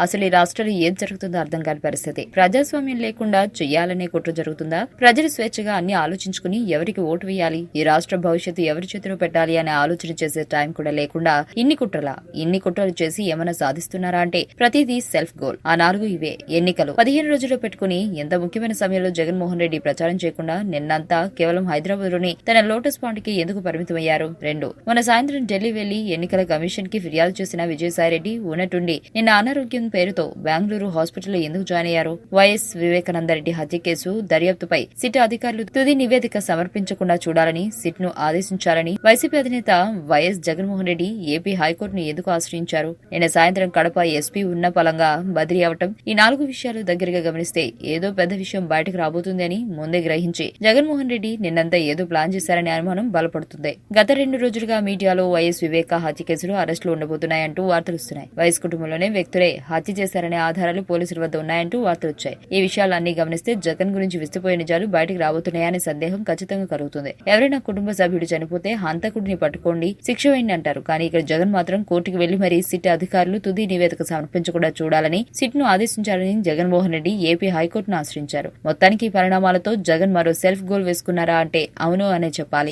అసలు ఈ రాష్ట్రంలో ఏం జరుగుతుందో అర్థం కాని పరిస్థితి. ప్రజాస్వామ్యం లేకుండా చెయ్యాలనే కుట్ర జరుగుతుందా? ప్రజలు స్వేచ్ఛగా అన్ని ఆలోచించుకుని ఎవరికి ఓటు వేయాలి? ఈ రాష్ట్ర భవిష్యత్తు ఎవరి చేతిలో పెట్టాలి అనే ఆలోచన చేసే టైం కూడా లేకుండా ఇన్ని కుట్రలా ఇన్ని కుట్రలు చేసి ఏమైనా సాధిస్తున్నారా అంటే ప్రతిదీ సెల్ఫ్ గోల్. ఆ నాలుగు ఇవే. ఎన్నికలు. పదిహేను రోజుల్లో పెట్టుకుని ఎంత ముఖ్యమైన సమయంలో జగన్మోహన్ రెడ్డి ప్రచారం చేయకుండా నిన్నంతా కేవలం హైదరాబాద్లోని తన లోటస్ పాయింట్కి ఎందుకు పరిమితమయ్యారు? రెండు. మొన్న సాయంత్రం ఢిల్లీ వెళ్ళి ఎన్నికల కమిషన్కి ఫిర్యాదు చేసిన విజయసాయిరెడ్డి ఉన్నట్టుండి. నిన్న అనారోగ్యం పేరుతో బెంగళూరు హాస్పిటల్లో ఎందుకు జాయిన్ అయ్యారు? వైఎస్ వివేకానందరెడ్డి హత్య కేసు దర్యాప్తుపై సిట్ అధికారులు తుది నివేదిక సమర్పించకుండా చూడాలని సిట్ను ఆదేశించాలని వైసీపీ అధినేత వైఎస్ జగన్మోహన్ రెడ్డి ఏపీ హైకోర్టును ఎందుకు ఆశ్రయించారు? నిన్న సాయంత్రం కడప ఎస్పీ ఉన్న పలంగా బదిలీ అవటం ఈ నాలుగు విషయాలు దగ్గరగా గమనిస్తే ఏదో పెద్ద విషయం బయటకు రాబోతుంది అని ముందే గ్రహించి జగన్మోహన్ రెడ్డి నిన్నంతా ఏదో ప్లాన్ చేశారనే అనుమానం బలపడుతుంది. గత రెండు రోజులుగా మీడియాలో వైఎస్ వివేక హత్య కేసులో అరెస్టులు ఉండబోతున్నాయంటూ వార్తలు వస్తున్నాయి. వైఎస్ కుటుంబంలోనే వ్యక్తులే హత్య చేశారనే ఆధారాలు పోలీసుల వద్ద ఉన్నాయంటూ వార్తలు వచ్చాయి. ఈ విషయాలన్నీ గమనిస్తే జగన్ గురించి విస్తుపోయే నిజాలు బయటకు రాబోతున్నాయనే సందేహం ఖచ్చితంగా కలుగుతుంది. ఎవరైనా కుటుంబ సభ్యుడు చనిపోతే హంతకుడిని పట్టుకోండి శిక్ష వేయండి అంటారు. కానీ ఇక్కడ జగన్ మాత్రం కోర్టుకు వెళ్ళి మరీ సిట్ అధికారులు తుది నివేదిక సమర్పించకుండా చూడాలని సిట్ను ఆదేశించాలని జగన్మోహన్ రెడ్డి ఏపీ హైకోర్టును ఆశ్రయించారు. మొత్తానికి పరిణామాలతో జగన్ మరో సెల్ఫ్ గోల్ వేసుకున్నారా అంటే అవును అనే చెప్పాలి.